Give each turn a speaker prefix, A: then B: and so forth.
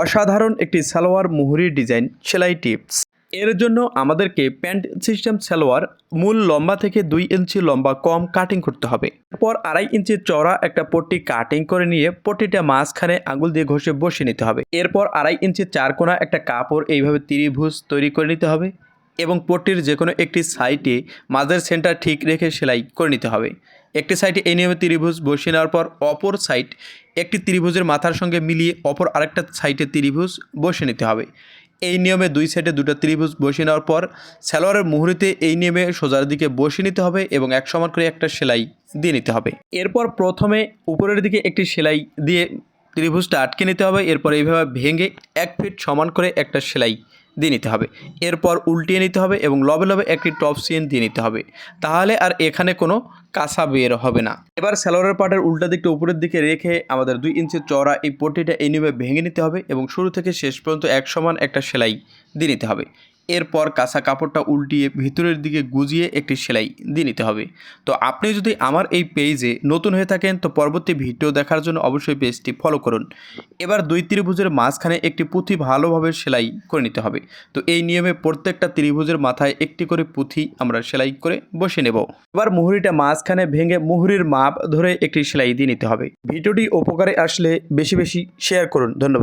A: অসাধারণ একটি সালোয়ার মুহুরির ডিজাইন, সেলাই টিপস। এর জন্য আমাদেরকে প্যান্ট সিস্টেম সালোয়ার মূল লম্বা থেকে দুই ইঞ্চি লম্বা কম কাটিং করতে হবে। এরপর আড়াই ইঞ্চি চওড়া একটা পট্টি কাটিং করে নিয়ে পট্টিটা মাঝখানে আঙুল দিয়ে ঘষে বসিয়ে নিতে হবে। এরপর আড়াই ইঞ্চি চার কোনা একটা কাপড় এইভাবে ত্রিভুজ তৈরি করে নিতে হবে এবং পট্টির যে কোনো একটি সাইডে মাঝের সেন্টার ঠিক রেখে সেলাই করে নিতে হবে। একটি সাইডে এই নিয়মে ত্রিভুজ বসিয়ে নেওয়ার পর অপর সাইড একটি ত্রিভুজের মাথার সঙ্গে মিলিয়ে অপর আরেকটা সাইডে ত্রিভুজ বসে নিতে হবে। এই নিয়মে দুই সাইডে দুটো ত্রিভুজ বসিয়ে নেওয়ার পর সালোয়ারের মুহুরিতে এই নিয়মে সোজার দিকে বসিয়ে নিতে হবে এবং এক সমান করে একটা সেলাই দিয়ে নিতে হবে। এরপর প্রথমে উপরের দিকে একটি সেলাই দিয়ে ত্রিভুজটা আটকে নিতে হবে। এরপর এইভাবে ভেঙে এক ফিট সমান করে একটা সেলাই দিয়ে নিতে হবে। এরপর উল্টিয়ে নিতে হবে এবং লবে লবে একটি টপ সিন দিয়ে নিতে হবে। তাহলে আর এখানে কোনো কাঁচা বের হবে না। এবার স্যালোয়ারের পাটের উল্টা দিকটা উপরের দিকে রেখে আমাদের দুই ইঞ্চি চড়া এই পট্টিটা নিয়মে ভেঙে নিতে হবে এবং শুরু থেকে শেষ পর্যন্ত এক সমান একটা সেলাই দিয়ে নিতে হবে। এরপর কাঁচা কাপড়টা উল্টিয়ে ভিতরের দিকে গুজিয়ে একটি সেলাই দিয়ে নিতে হবে। তো আপনি যদি আমার এই পেজে নতুন হয়ে থাকেন, তো পরবর্তী ভিডিও দেখার জন্য অবশ্যই পেজটি ফলো করুন। এবার দুই ত্রিভুজের মাঝখানে একটি পুঁথি ভালোভাবে সেলাই করে নিতে হবে। তো এই নিয়মে প্রত্যেকটা ত্রিভুজের মাথায় একটি করে পুঁথি আমরা সেলাই করে বসে নেব। এবার মুহুরিটা মাঝখানে ভেঙে মুহুরির মাপ ধরে একটি সেলাই দিয়ে নিতে হবে। ভিডিওটি উপকারে আসলে বেশি বেশি শেয়ার করুন। ধন্যবাদ।